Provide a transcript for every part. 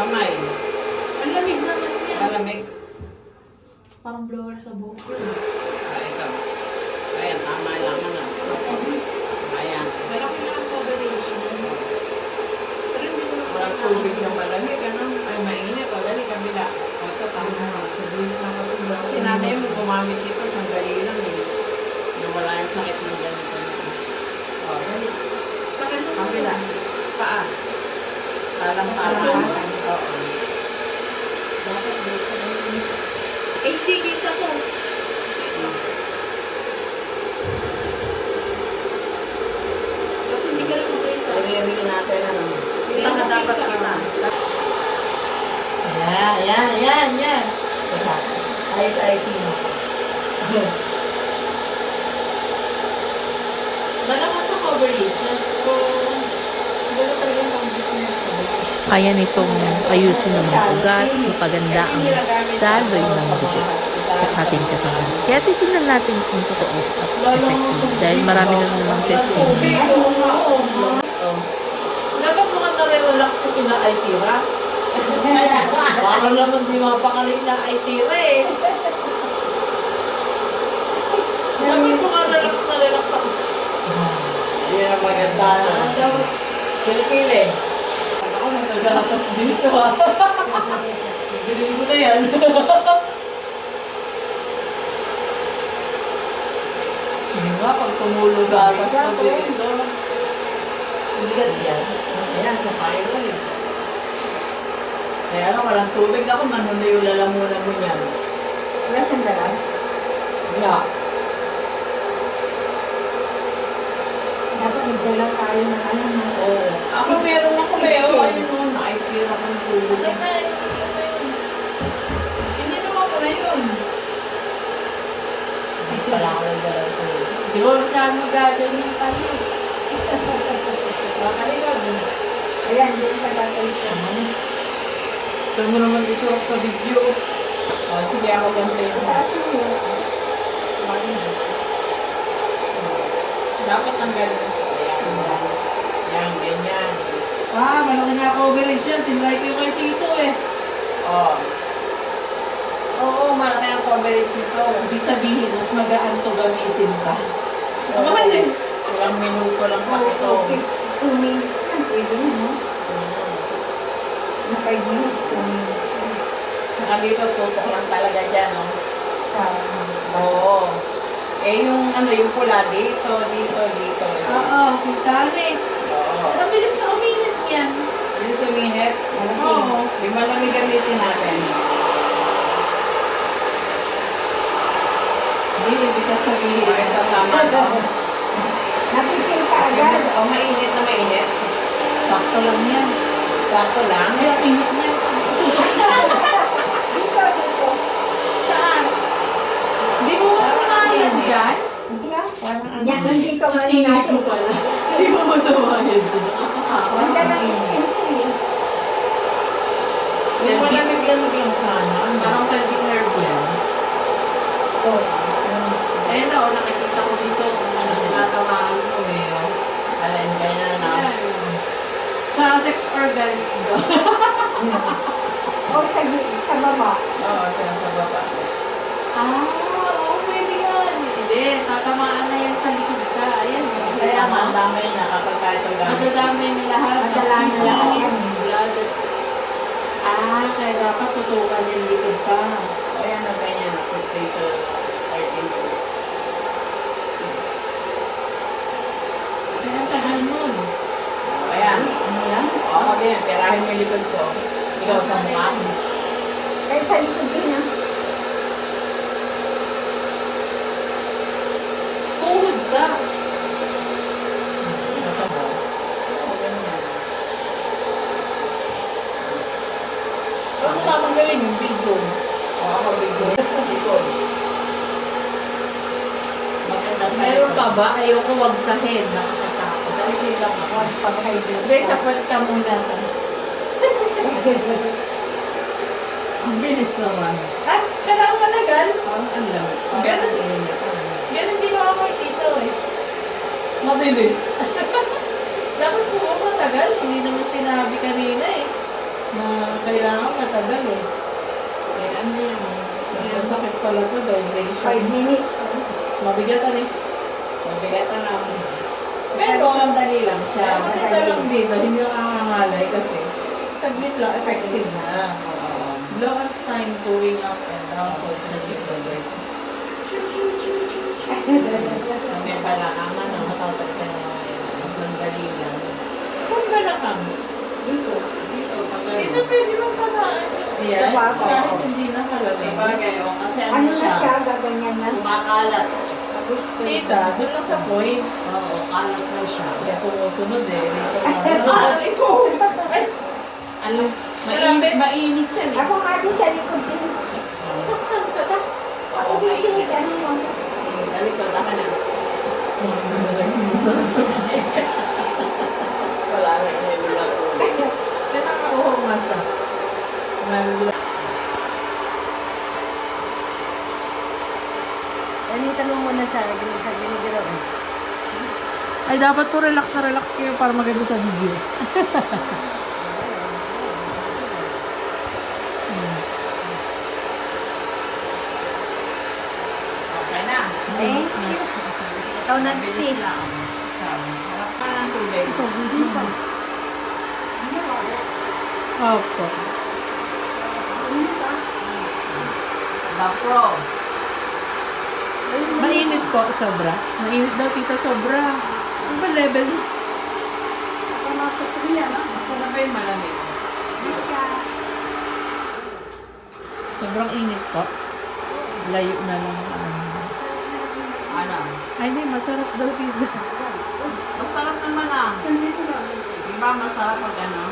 kamay. Ang lamig naman yan. Malamig. Parang blower sa buhok ko. Ay, ito. Ayan, tama lang ano. Ayan. Pero kailangan coverage. Pero hindi ko naman Walang tubig na malamig, ano? Ay, mainit. O, dali, kabila. O, ito, tama. Kasi nanay mo gumamit dito, sandali lang eh. Nung wala yung sakit ng ganito. O, dali. Sa kanila. Kabila. Paa. Talang talang. Oo. Bakit dito? Eh, sige ka to. Kasi hindi ka natin, ano? Hindi, dapat kita. kita. Yan, yan, yan, yan. Teka. Ayos, ayos mo. Dala ka sa coverage. So, dala talaga yung business ko. Kaya nitong ayusin ng mga ugat, ipaganda ang daloy ng dugo sa ating katawan. Kaya titignan natin kung totoo at effective. Dahil marami na namang testing. Dapat mga nare-relax sa kina Aitira. Para naman di mapakali na Aitira eh. Dapat mga relax na relax ako. Yan ang maganda. Dapat Kilikili. Nagagatas dito ah. Dilim ko na yan. Sige nga, pag tumulo gatas ko dito. Hindi ka diyan. Ayan, sa fire eh. Kaya nga, walang tubig ako, manon na yung lalamunan mo niyan. Wala siyang dala. Wala. Dapat nagdala tayo ng ano na. Oo. Ako meron ako, meron. Ayun o, nakikira ko ng tubig. Hindi naman ko na yun. Hindi pala ako nagdala ba saan mo gaganyan tayo? Makaligag. Ayan, hindi ka tatay ko. Ito mo naman ako sa video. O, sige ako. Taas mo. Dapat ang ganito. Ayan. Yan, ganyan. Ah, malaki na coverage yan. Tinry ko kay Tito eh. Oo. Oo, malaki ang coverage ito. Ibig sabihin, mas magaan to gamitin ka. Ang mahal eh. Ilang minuto lang pa ito. Two minutes lang, pwede na, no? Na five minutes, two minutes. Saka dito, tutok lang talaga dyan, no? Oo. Eh, yung ano, yung pula dito, dito, dito. Oo, kita rin. Oo. Ang bilis na uminit yan. Yung suminit, Oo. yung malamig gamitin natin. Hindi, hindi ka sabihin. O, ito tama to. Napisil ka agad. mas- O, mainit na mainit. Sakto lang yan. Sakto lang. Ay, ang niya. Dito, dito. Saan? Hindi mo matunayan dyan? Hindi ano. Yan, nandito nga rin natin. Hindi mo matunayan dyan. Nakakatakot. Wala na yung Yung malamig-lamig lang sana. Parang pelvic nerve yan. Oh. Ayun na, oh, nakikita ko dito ano tinatamaan ko oh. Alin, ganyan na. Ayan. Sa sex organs daw. O, sa, gi- sa baba. Oo, sila sa baba. Ah, oo, pwede yan. Hindi, tatamaan na yan sa likod ka. Ayan. oh. Kaya nga, ang dami na kapag kahit ang gamit. Madadami na lahat. Madala na lahat. Ah, kaya dapat tutukan yung likod ka. O yan, ang ganyan. 50 to 13 minutes. Kaya ang tagal nun. O yan. Ano yan? O ako din, tirahin mo yung likod ko. Ikaw sa mukha mo. Kaya sa likod din, ah. Tuhod ka. Nasa mo. O ganyan. Pero kung tatanggalin yung bigo. O ako bigo. Likod. Maganda sa Meron pa ba? Ayoko wag sa head. Nakakatakot. Dahil lang ako. Pag-hydrate. Hindi, sa puwet ka muna. Ang bilis naman. Ah, kailangan matagal? Parang ang lamig. Ganun. Ganun ginawa ko dito eh. Mabilis. Dapat po matagal. Hindi naman sinabi kanina eh. na kailangan matagal eh. Eh, ano yan? Mas masakit pala to, vibration. Five minutes. Mabigatan eh. Mabigatan ako. Pero, sandali lang siya. Maganda lang dito, hindi nakakangalay kasi saglit lang, effective na. Blow and spine going up and down it's not different. May balakangan na matatag ka na ngayon. Sandali lang. Saan ba na kami? Dito. Dito. Dito pwede bang paraan? Ayan. Kahit, hindi nakalagay. Sabagay, o kasi ano Ano na siya? siya, gaganyan na. Kumakalat. Tita, doon lang sa points. Oo, kalat na siya. Kaya sumusunod eh. Na. ikaw! Ay, Ano? Grabe. Mainit, mainit yan eh. Ako nga din sa likod din. Saktan ka ba? Ako din sinis, ano mo? Dalikod ako na. Wala na yung ulat Kaya nakauhaw nga siya. Mal- Ano yung tanong mo na sa sa ginigiraw? Ay, dapat po relax na relax kayo para maganda sa video. Okay na. Thank you. Ikaw nag-sis. Harap ka ng tubig. Opo. Bapro. Mainit po, sobra. Mainit daw, tita, sobra. Ano ba level? Pumasok ko niya, no? Masarap ba yung malamig? Sobrang init po. Layo na lang. ano. Ay, hindi, masarap daw, tita. Masarap naman ah. Di ba masarap pag ano?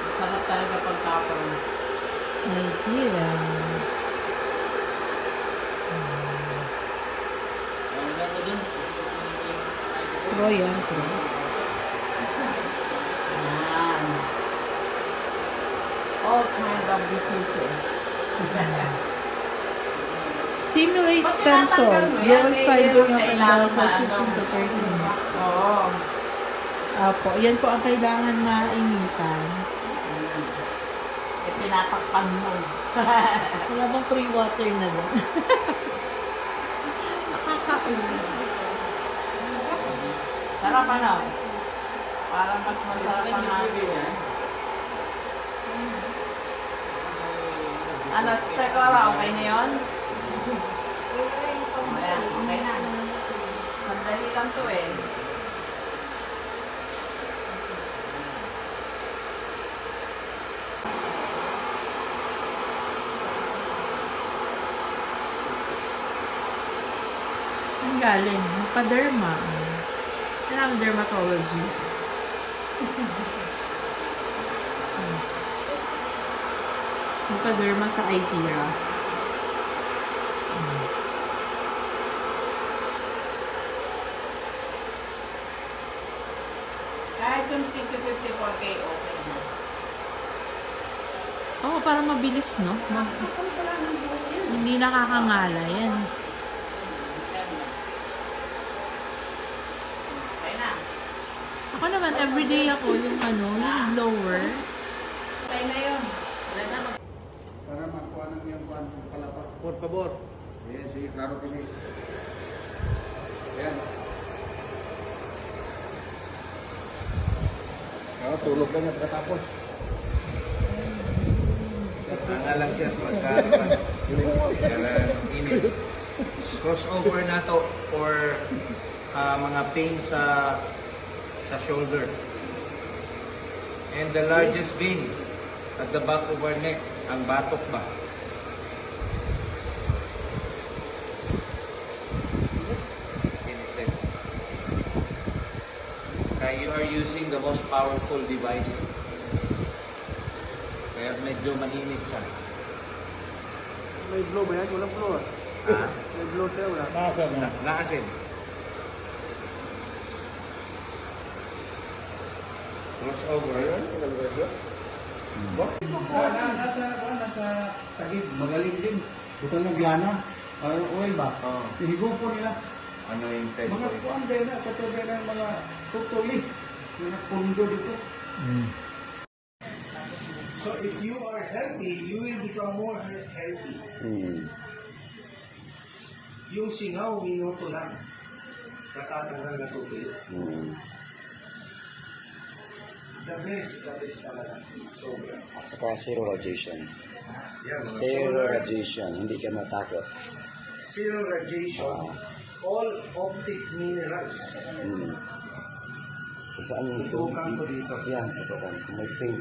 Masarap talaga pag kapro. Ay, tira. Royal. Yan. All kind of diseases. Stimulates Ba't stem cells. mo yan? Growth Eh, fiber yun, ng and down for na, ano? 15 to 30 minutes. Oo. Apo, yan po ang kailangan mainitan. E, tinatakpan mo. Wala bang free water na doon? Nakakaulit. Sarap ano? Parang mas masarap ang namin. Ano, step Cora, okay na yun? Ayan, okay na. Sandali lang to eh. Ang galing. Paderma. Yan ang dermatologist. Yung paderma sa ITRA. Kahit yung 54K, okay na. Oo, para mabilis, no? Ma- hindi nakakangala yan. Okay na. Ako naman, everyday ako yung ano, yung blower. Okay na yun. Para makuha ng iyong kuhan palapak. Por favor. Ayan, sige, klaro kami. Ayan. Oo, tulog ka na pagkatapos. Nga lang siya pagka kaya init. Crossover na to for ah, mga pain sa sa shoulder. And the largest vein at the back of our neck, ang batok ba? Kaya you are using the most powerful device. Kaya medyo mainit siya. May blow ba yan? Walang blow ah. May blow siya, wala. Nasa Na, naasin. Crossover. Na, na, nasa, kuhan, nasa tagig. Magaling din. Butang ng Diana. Uh, oil ba? Oo. Ihigo po nila. Ano yung Mga kuhan din na, katulad ng mga tutuloy. Yung pundo dito. So if you are healthy, you will become more healthy. Hmm. Yung singaw, minuto lang. Natatanggal na tubig. Hmm. The best, the best talaga. Sobra. At saka zero radiation. Mga Zero radiation. Hindi ka matakot. zero radiation. All optic minerals. Hmm. Saan yung Itukan ko dito. Yan, ito kan. Kung may paint